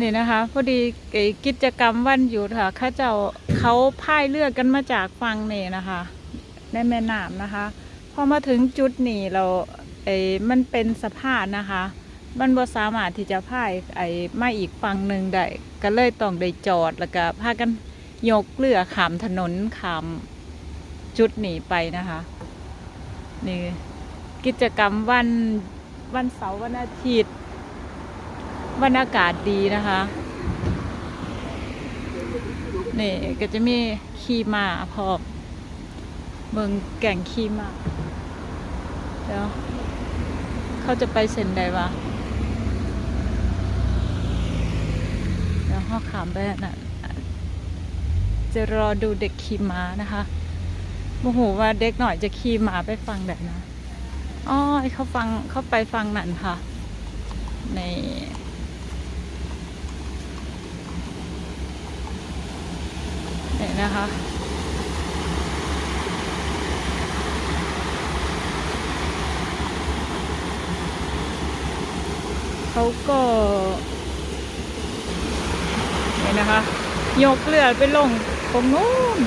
นี่นะคะ พอดีกิจกรรมวันหยุดค่ะข้าเจ้าเขาพายเรือกันมาจากฝั่งนี่นะคะในแม่น้ำนะคะพอมาถึงจุดนี้เราไอ้มันเป็นสะพานนะคะ มันบ่สามารถที่จะพายไอ้มาอีกฝั่งหนึ่งได้ก็เลยต้องได้จอดแล้วก็พากันยกเรือขามถนนขามจุดนี้ไปนะคะ นี่กิจกรรมวันวันเสาร์วันอาทิตย์ วันอากาศดีนะคะ นี่ก็จะมีขี่ม้าพอมเมืองแก่งขี่ม้าเดี๋ยวเขาจะไปเซ็นใดวะเดี๋ยวห้อขามไปน่ะจะรอดูเด็กขี่ม้านะคะโมโหว่าเด็กหน่อยจะขี่ม้าไปฟังแบบนะอ๋อเขาฟังเขาไปฟังนั่นค่ะใน เนี่ยนะคะเขาก็เนี่ยนะคะ ยกเลือไปลงตรงนู้น